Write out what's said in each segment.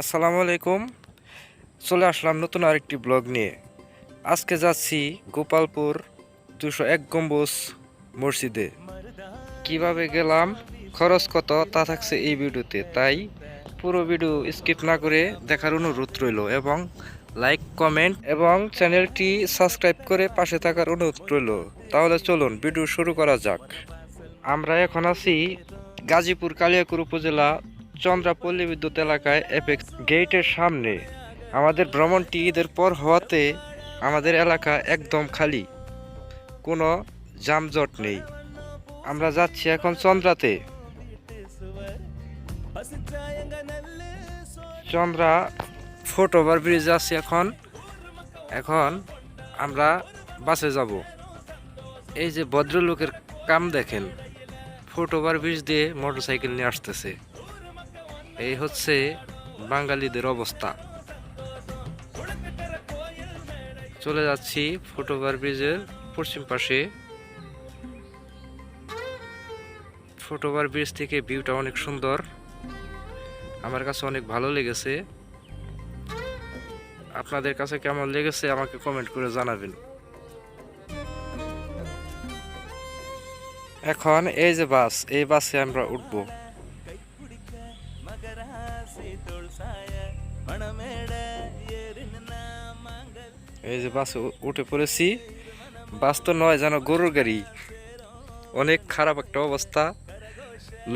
আসসালামু আলাইকুম। চলে আসলাম নতুন আরেকটি ব্লগ নিয়ে। আজকে যাচ্ছি গোপালপুর দুশো এক গম্বুজ মসজিদে। কীভাবে গেলাম, খরচ কত, তা থাকছে এই ভিডিওতে। তাই পুরো ভিডিও স্কিপ না করে দেখার অনুরোধ রইল এবং লাইক, কমেন্ট এবং চ্যানেলটি সাবস্ক্রাইব করে পাশে থাকার অনুরোধ রইল। তাহলে চলুন ভিডিও শুরু করা যাক। আমরা এখন আছি গাজীপুর কালিয়াকুর উপজেলা চন্দ্রাপল্লী বিদ্যুৎ এলাকায় এপেক্স গেটের সামনে। আমাদের ভ্রমণটি ঈদের পর হওয়াতে আমাদের এলাকা একদম খালি। কোনো যানজট নেই। আমরা যাচ্ছি এখন চন্দ্রাতে। চন্দ্রা ফুট ওভার ব্রিজ আছি এখন। এখন আমরা বাসে যাব। এই যে ভদ্রলোকের কাম দেখেন। ফুট ওভার ব্রিজ দিয়ে মোটরসাইকেল নিয়ে আসতেছে। এই হচ্ছে বাঙালিদের অবস্থা। চলে যাচ্ছি ফুট ওভার ব্রিজের পশ্চিম পাশে। ফুট ওভার ব্রিজ থেকে ভিউটা অনেক সুন্দর। আমার কাছে অনেক ভালো লেগেছে। আপনাদের কাছে কেমন লেগেছে আমাকে কমেন্ট করে জানাবেন। এখন এই যে বাস, এই বাসে আমরা উঠবো। এই যে বাসে উঠে পড়েছি। বাস তো নয়, যেন গরুর গাড়ি। অনেক খারাপ একটা অবস্থা।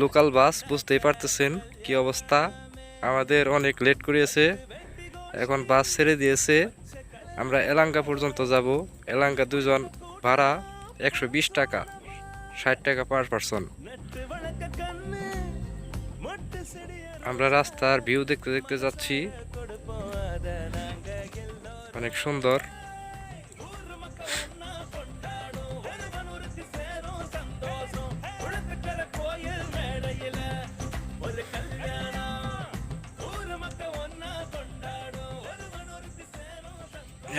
লোকাল বাস, বুঝতেই পারতেছেন কি অবস্থা। আমাদের অনেক লেট করিয়েছে। এখন বাস ছেড়ে দিয়েছে। আমরা এলাঙ্গা পর্যন্ত যাব। এলাঙ্গা দুজন ভাড়া একশো বিশ টাকা, ষাট টাকা পার পারসন। আমরা রাস্তার ভিউ দেখতে দেখতে যাচ্ছি। অনেক সুন্দর।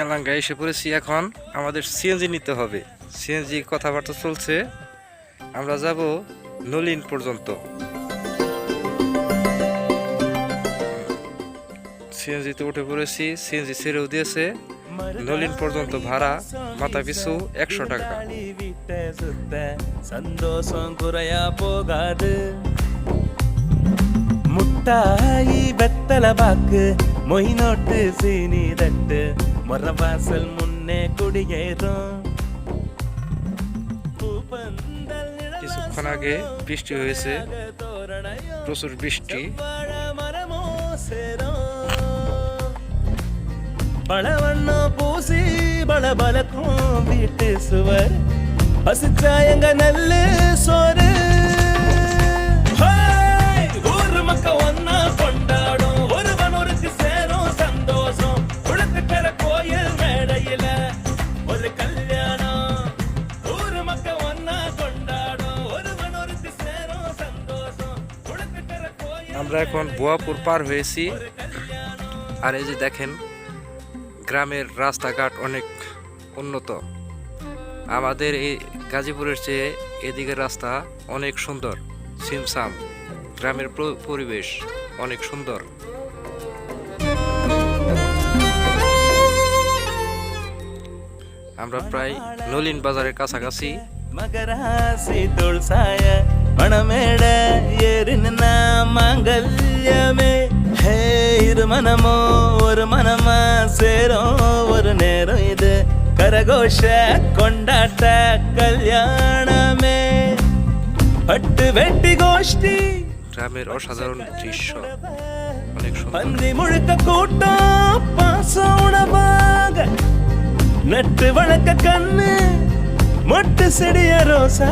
এলাঙ্গা এসে পড়েছি এখন। আমাদের সিএনজি নিতে হবে। সিএনজি কথাবার্তা চলছে। আমরা যাব নলিন পর্যন্ত। সিএনজিতে উঠে পড়েছি সিএনজি ছেড়েও দিয়েছে নলিন পর্যন্ত ভাড়া মাথা পিছু একশো টাকা விட்ட சுத்த சந்தோஷம் குறையா போகாது முட்டாயி வெத்தல பாக்கு மொய் நோட்டு சீனி தட்டு மொரவாசல் முன்னே குடியேறும் பூப்பந்தல் நிழல் কিছুক্ষণ আগে বৃষ্টি হয়েছে தோரணையோ প্রচুর বৃষ্টি பழவண்ணம் பூசி பளபளக்கும் வீட்டு சுவர் பசிச்சா எங்க நல்லு சோறு ஹேய்! ஊரு மக்க ஒன்னா கொண்டாடும் ஒருவன் ஒருக்கு சேரும் சந்தோஷம் உழக்குக்கிற கோயில் மேடையில ஒரு கல்யாணம் ஊரு மக்க ஒன்னா கொண்டாடும் ஒருவன் ஒருக்கு சேரும் சந்தோஷம் உழக்குக்கிற கோயில் আমরা এখন বোয়াপুর পার হয়েছি আর এই যে দেখেন গ্রামের রাস্তাঘাট অনেক উন্নত। আমাদের এই গাজীপুরের চেয়ে এদিকের রাস্তা অনেক সুন্দর। সিমসাম, গ্রামের পরিবেশ অনেক সুন্দর। আমরা প্রায় নলিন বাজারের কাছাকাছি। মাঙ্গল্যমে மனமோ ஒரு மனமா சேரும் ஒரு நேரம் இது கரகோஷ கொண்டாட்ட கல்யாணமே பட்டு வெட்டி கோஷ்டி গ্রামের অসাধারণ দৃশ্য অনেক সুন্দর பந்தி முழுக்க கூட்டம் பாசம் உணவாக நட்டு வழக்க கண்ணு மொட்டு செடிய ரோசா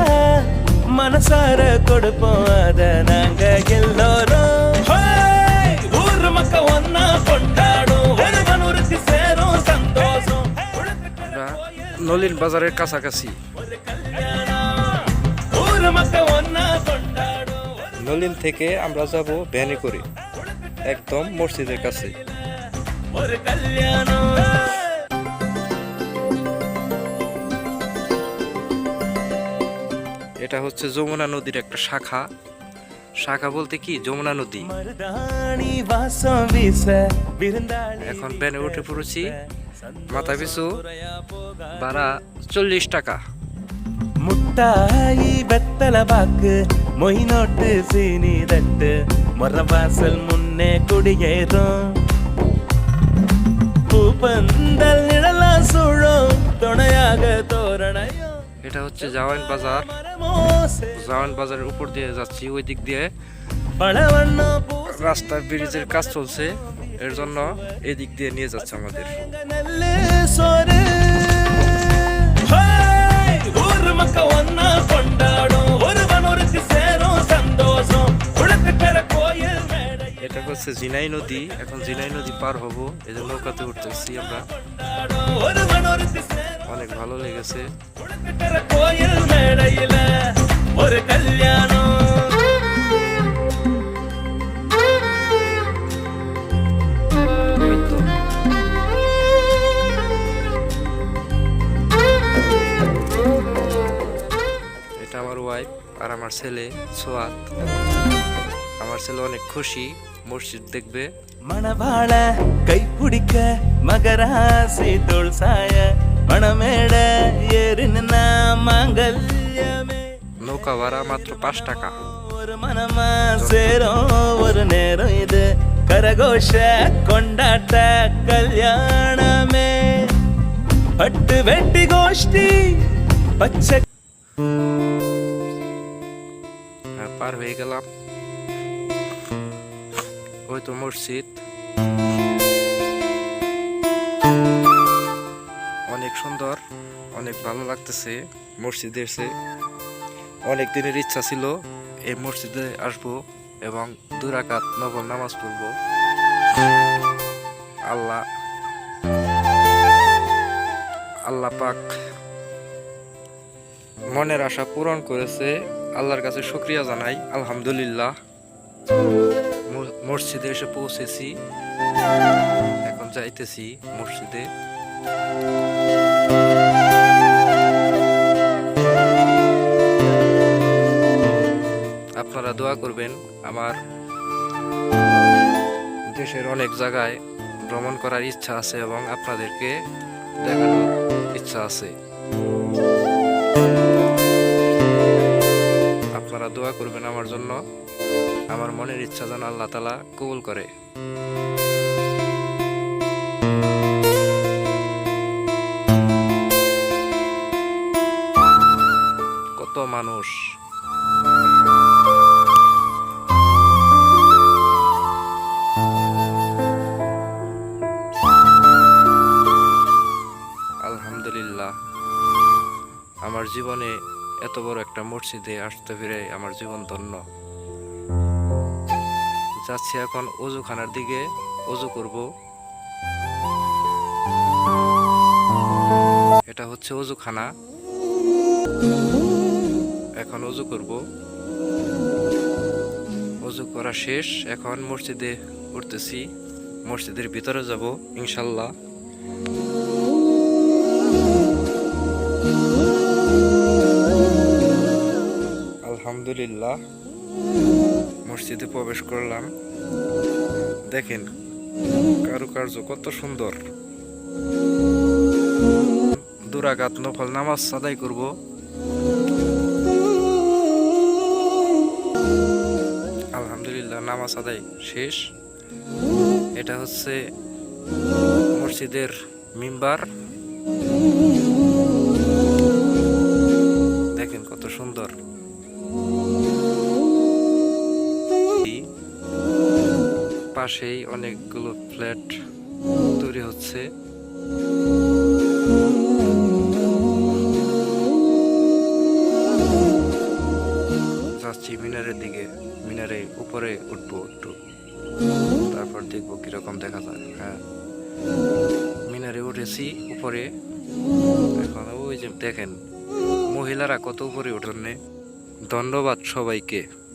மனசார கொடுப்போம் அத நாங்க எல்லோரும் নলিন বাজারের কাছাকাছি নলিন থেকে আমরা যাব ভ্যানে করে একদম মসজিদের কাছে। এটা হচ্ছে যমুনা নদীর একটা শাখা। শাখা বলতে কি যমুনা নদী மருதாணி வாசம் வீச விருந்தாளி এখন প্যানে উঠে পড়েছি মাথা পিছু ভাড়া চল্লিশ টাকা முட்டாயி வெத்தல பாக்கு மொய் நோட்டு சீனி தட்டு மொர வாசல் முன்னே குடியேறும் பூப்பந்தல் நிழலா சூழும் துணையாக தோரணையும் এটা হচ্ছে জাওয়ান বাজার மரமோசே জামান বাজারের উপর দিয়ে যাচ্ছি, ওই দিক দিয়ে। রাস্তা ব্রিজের কাজ চলছে, এর জন্য এদিক দিয়ে নিয়ে যাচ্ছে আমাদের। కొండ হচ্ছে জিনাই নদী, এখন জিনাই নদী পার হব, এই যে নৌকাতে উঠতেছি আমরা। অনেক ভালো লেগেছে। এটা আমার ওয়াইফ আর আমার ছেলে সোয়াত আমার ছেলে অনেক খুশি। মসজিদ দেখবে மணவாள கைப்பிடிக்க மகராசி தோள் சாய மணமேட ஏறினா மாங்கல்யமே নৌকা ভাড়া মাত্র পাঁচ টাকা ஒரு மனமா சேரும் ஒரு நேரம் இது கரகோஷ கொண்டாட்ட கல்யாணமே பட்டு வெட்டி கோஷ்டி பச்சை আর পার হয়ে গেলাম ওই তো মসজিদ। অনেক সুন্দর, অনেক ভালো লাগতেছে মসজিদে এসে। অনেক দিনের ইচ্ছা ছিল এই মসজিদে আসব এবং দুরাকাত নবল নামাজ পড়ব। আল্লাহ আল্লাহ পাক মনের আশা পূরণ করেছে। আল্লাহর কাছে শুক্রিয়া জানাই, আলহামদুলিল্লাহ। মসজিদে এসে পৌঁছেছি। এখন যাইতেছি মসজিদে। আপনারা দোয়া করবেন আমার দেশের অনেক জায়গায় ভ্রমণ করার ইচ্ছা আছে এবং আপনাদেরকে দেখানোর ইচ্ছা আছে। আপনারা দোয়া করবেন আমার জন্য। আমার মনের ইচ্ছা যেন আল্লাহ তালা কবুল করে। কত মানুষ। আলহামদুলিল্লাহ। আমার জীবনে এত বড় একটা মসজিদে আসতে পেরে আমার জীবন ধন্য। যাচ্ছি এখন অজুখানার দিকে। অজু করব। এটা হচ্ছে অজুখানা। এখন অজু করব। অজু করা শেষ। এখন মসজিদে উঠতেছি। মসজিদের ভিতরে যাব, ইনশাল্লাহ। আলহামদুলিল্লাহ। মসজিদে প্রবেশ করলাম। দেখেন, কারুকার্য কত সুন্দর। দুরাগাত নফল নামাজ সাদাই করব। আলহামদুলিল্লাহ, নামাজ আদায় শেষ। এটা হচ্ছে মসজিদের মিম্বার। পাশেই অনেকগুলো ফ্ল্যাট তৈরি হচ্ছে। যাচ্ছি মিনারের দিকে, মিনারে উপরে উঠবো একটু। তারপর দেখব কীরকম দেখা যায়। হ্যাঁ। মিনারে উঠেছি উপরে। এখন ওই যে দেখেন, মহিলারা কত উপরে উঠনে ধন্যবাদ সবাইকে।